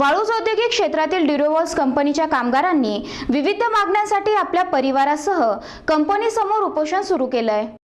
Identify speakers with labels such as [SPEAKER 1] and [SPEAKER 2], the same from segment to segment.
[SPEAKER 1] वाळूज औद्योगिक क्षेत्रातील ड्युरोवॉल्स कंपनीच्या कामगारांनी विविध मागण्यांसाठी आपल्या परिवारासह कंपनीसमोर उपोषण सुरू केलं आहे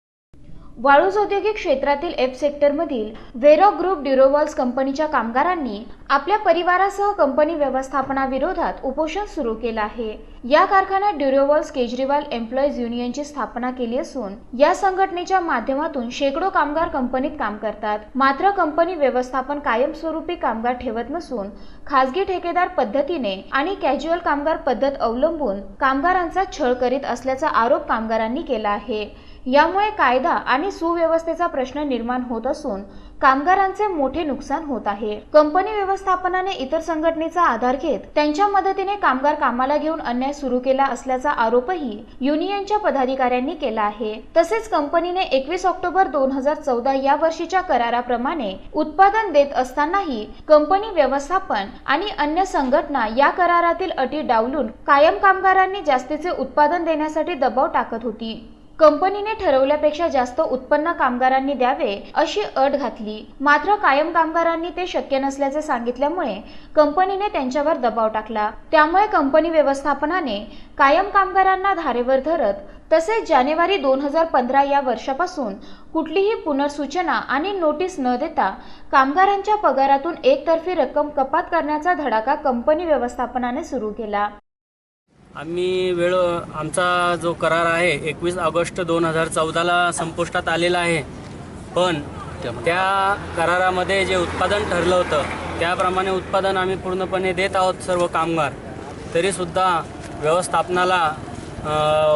[SPEAKER 1] वाळूज औद्योगिक क्षेत्रातील एफ सेक्टरमधील वेरो ग्रुप ड्युरोवॉल्स कंपनीच्या कामगारांनी आपल्या परिवारासह कंपनी व्यवस्थापनाविरोधात उपोषण सुरू केलं आहे. या कारखान्यात ड्युरोवॉल्स केजरीवाल एम्प्लॉईज युनियनची स्थापना केली असून या संघटनेच्या माध्यमातून शेकडो कामगार कंपनीत काम करतात. मात्र कंपनी व्यवस्थापन कायमस्वरूपी कामगार ठेवत नसून खासगी ठेकेदार पद्धतीने आणि कॅज्युअल कामगार पद्धत अवलंबून कामगारांचा छळ करीत असल्याचा आरोप कामगारांनी केला आहे. यामुळे कायदा आणि सुव्यवस्थेचा प्रश्न निर्माण होत असून कामगारांचे मोठे नुकसान होत आहे. कंपनी व्यवस्थापनाने इतर संघटनेचा आधार घेत त्यांच्या मदतीने कामगार कामाला घेऊन अन्याय सुरू केला असल्याचा आरोपही युनियनच्या पदाधिकाऱ्यांनी केला आहे. तसेच कंपनीने एकवीस ऑक्टोबर दोन हजार चौदा या वर्षीच्या कराराप्रमाणे उत्पादन देत असतानाही कंपनी व्यवस्थापन आणि अन्य संघटना या करारातील अटी डावलून कायम कामगारांनी जास्तीचे उत्पादन देण्यासाठी दबाव टाकत होती. कंपनीने ठरवल्यापेक्षा जास्त उत्पन्न कामगारांनी द्यावे अशी अट घातली. मात्र कायम कामगारांनी ते शक्य नसल्याचे सांगितल्यामुळे कंपनीने त्यांच्यावर दबाव टाकला. त्यामुळे कंपनी व्यवस्थापनाने कायम कामगारांना धारेवर धरत तसेच जानेवारी दोन हजार पंधरा या वर्षापासून कुठलीही पुनर्सूचना आणि नोटीस न देता कामगारांच्या पगारातून एकतर्फी रक्कम कपात करण्याचा धडाका कंपनी व्यवस्थापनाने सुरू केला.
[SPEAKER 2] आम्ही वेळ आमचा जो करार आहे एकवीस ऑगस्ट दोन हजार चौदाला संपुष्टात आलेला आहे. पण त्या करारामध्ये जे उत्पादन ठरलं होतं त्याप्रमाणे उत्पादन आम्ही पूर्णपणे देत आहोत सर्व कामगार. तरीसुद्धा व्यवस्थापनाला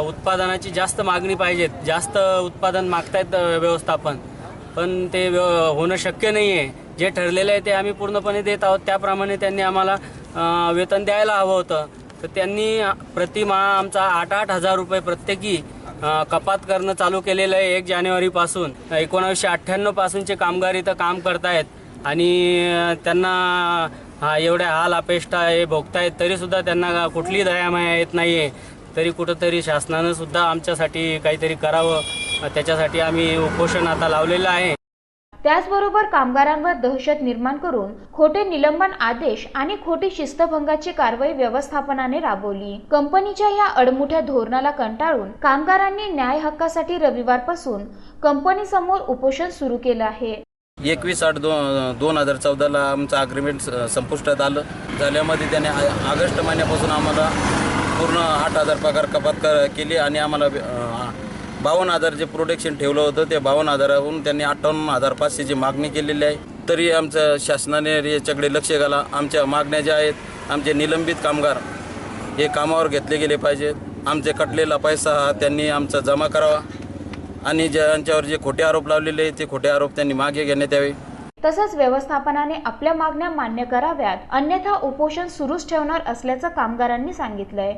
[SPEAKER 2] उत्पादनाची जास्त मागणी पाहिजेत. जास्त उत्पादन मागतायत व्यवस्थापन. पण ते व्य होणं शक्य नाही आहे जे ठरलेलं आहे ते आम्ही पूर्णपणे देत आहोत. त्याप्रमाणे त्यांनी आम्हाला वेतन द्यायला हवं होतं. तर त्यांनी प्रतिमा आमचा आठ आठ हजार रुपये प्रत्येकी कपात करणं चालू केलेलं आहे एक जानेवारीपासून. एकोणावीसशे अठ्ठ्याण्णव पासूनचे कामगार इथं काम करतायत. आणि त्यांना हा एवढ्या हाल अपेष्टा हे भोगतायत तरीसुद्धा त्यांना कुठलीही दयामाया येत नाही आहे तरी कुठंतरी शासनानं सुद्धा आमच्यासाठी काहीतरी करावं. त्याच्यासाठी आम्ही उपोषण आता लावलेलं आहे.
[SPEAKER 1] त्याचबरोबर कामगारांवर दहशत निर्माण करून खोटे निलंबन आदेश आणि खोटी शिस्तभंगाची कारवाई व्यवस्थापनाने राबवली. कंपनीच्या या अडमुठ्या धोरणाला कंटाळून कामगारांनी न्याय हक्कासाठी रविवारपासून कंपनीसमोर उपोषण सुरू केलं आहे.
[SPEAKER 3] एकवीस आठ दो दोन हजार चौदाला आमचं अग्रीमेंट संपुष्टात आलं. झाल्यामध्ये त्याने ऑगस्ट महिन्यापासून आम्हाला पूर्ण आठ हजार पगार कपात केली आणि आम्हाला बावन्न हजार जे प्रोडक्शन ठेवलं होतं ते बावन्न हजाराहून त्यांनी अठ्ठावन्न हजार पाचशेची मागणी केलेली आहे. तरी आमचं शासनाने याच्याकडे लक्ष घाला. आमच्या मागण्या ज्या आहेत आमचे निलंबित कामगार हे कामावर घेतले गेले पाहिजेत. आमचे कटलेला पैसा हा त्यांनी आमचा जमा करावा. आणि ज्यांच्यावर जे खोटे आरोप लावलेले आहेत ते खोटे आरोप त्यांनी मागे घेण्यात यावे.
[SPEAKER 1] तसंच व्यवस्थापनाने आपल्या मागण्या मान्य कराव्यात. अन्यथा उपोषण सुरूच ठेवणार असल्याचं कामगारांनी सांगितलंय.